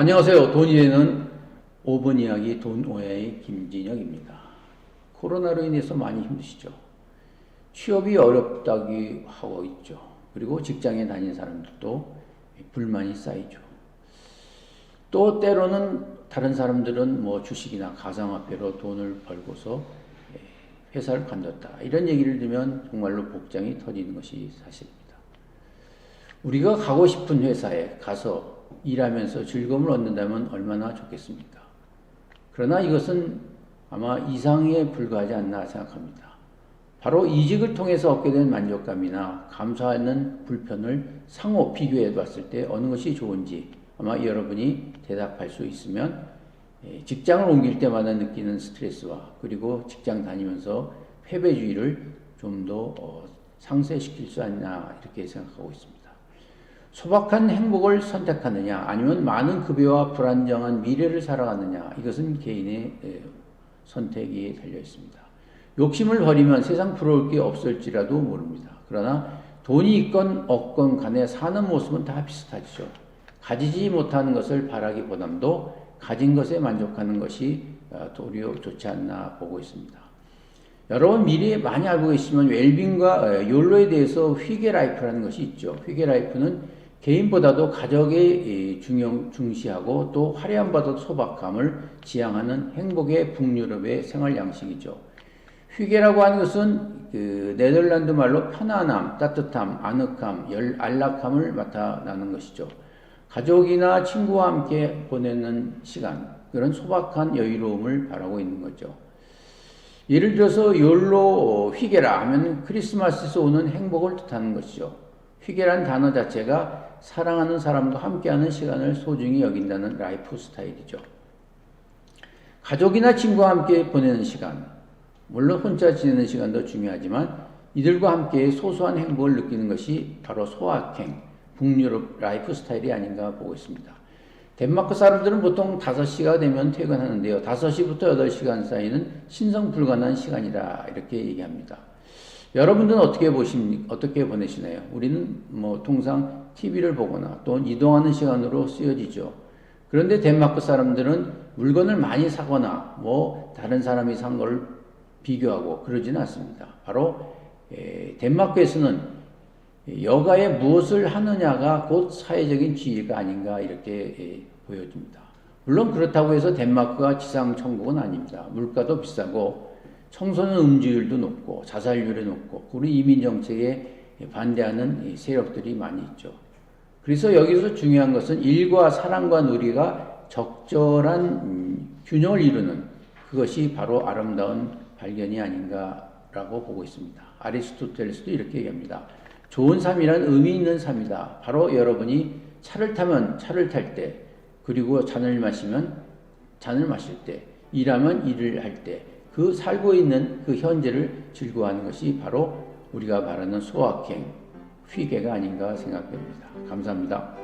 안녕하세요. 돈이에는 5번 이야기 돈오해의 김진혁입니다. 코로나로 인해서 많이 힘드시죠? 취업이 어렵다기 하고 있죠. 그리고 직장에 다니는 사람들도 불만이 쌓이죠. 또 때로는 다른 사람들은 뭐 주식이나 가상화폐로 돈을 벌고서 회사를 관뒀다. 이런 얘기를 들으면 정말로 복장이 터지는 것이 사실입니다. 우리가 가고 싶은 회사에 가서 일하면서 즐거움을 얻는다면 얼마나 좋겠습니까? 그러나 이것은 아마 이상에 불과하지 않나 생각합니다. 바로 이직을 통해서 얻게 된 만족감이나 감사하는 불편을 상호 비교해 봤을 때 어느 것이 좋은지 아마 여러분이 대답할 수 있으면 예, 직장을 옮길 때마다 느끼는 스트레스와 그리고 직장 다니면서 패배주의를 좀더 어, 상쇄시킬 수 있나 이렇게 생각하고 있습니다. 소박한 행복을 선택하느냐 아니면 많은 급여와 불안정한 미래를 살아가느냐 이것은 개인의 예, 선택이 달려 있습니다. 욕심을 버리면 세상 부러울 게 없을지라도 모릅니다. 그러나 돈이 있건 없건 간에 사는 모습은 다 비슷하죠. 가지지 못하는 것을 바라기보담도 가진 것에 만족하는 것이 어, 도리어 좋지 않나 보고 있습니다. 여러분 미리 많이 알고 계시면 웰빙과 욜로에 대해서 휘게 라이프라는 것이 있죠. 휘게 라이프는 개인보다도 가족의 중용 중시하고 또 화려함보다 소박함을 지향하는 행복의 북유럽의 생활 양식이죠. 휘게라고 하는 것은 그 네덜란드 말로 편안함, 따뜻함, 아늑함, 열, 안락함을 나타나는 것이죠. 가족이나 친구와 함께 보내는 시간, 그런 소박한 여유로움을 바라고 있는 거죠. 예를 들어서 욜로 휘게라 하면 크리스마스에서 오는 행복을 뜻하는 것이죠. 휘게란 단어 자체가 사랑하는 사람과 함께하는 시간을 소중히 여긴다는 라이프 스타일이죠. 가족이나 친구와 함께 보내는 시간, 물론 혼자 지내는 시간도 중요하지만 이들과 함께 소소한 행복을 느끼는 것이 바로 소확행, 북유럽 라이프 스타일이 아닌가 보고 있습니다. 덴마크 사람들은 보통 5시가 되면 퇴근하는데요. 5시부터 8시간 사이는 신성 불가능한 시간이다. 이렇게 얘기합니다. 여러분들은 어떻게 보십니까? 어떻게 보내시나요? 우리는 뭐 통상 TV를 보거나 또 이동하는 시간으로 쓰여지죠. 그런데 덴마크 사람들은 물건을 많이 사거나 뭐 다른 사람이 산 걸 비교하고 그러지는 않습니다. 바로 에, 덴마크에서는 여가에 무엇을 하느냐가 곧 사회적인 지위가 아닌가 이렇게 에, 보여집니다. 물론 그렇다고 해서 덴마크가 지상 천국은 아닙니다. 물가도 비싸고 청소년 음주율도 높고 자살률이 높고 우리 이민 정책에 반대하는 세력들이 많이 있죠. 그래서 여기서 중요한 것은 일과 사랑과 누리가 적절한 음, 균형을 이루는 그것이 바로 아름다운 발견이 아닌가라고 보고 있습니다. 아리스토텔레스도 이렇게 얘기합니다. 좋은 삶이란 의미 있는 삶이다. 바로 여러분이 차를 타면 차를 탈 때, 그리고 잔을 마시면 잔을 마실 때, 일하면 일을 할 때, 그 살고 있는 그 현재를 즐거워하는 것이 바로 우리가 바라는 소확행, 휘계가 아닌가 생각됩니다. 감사합니다.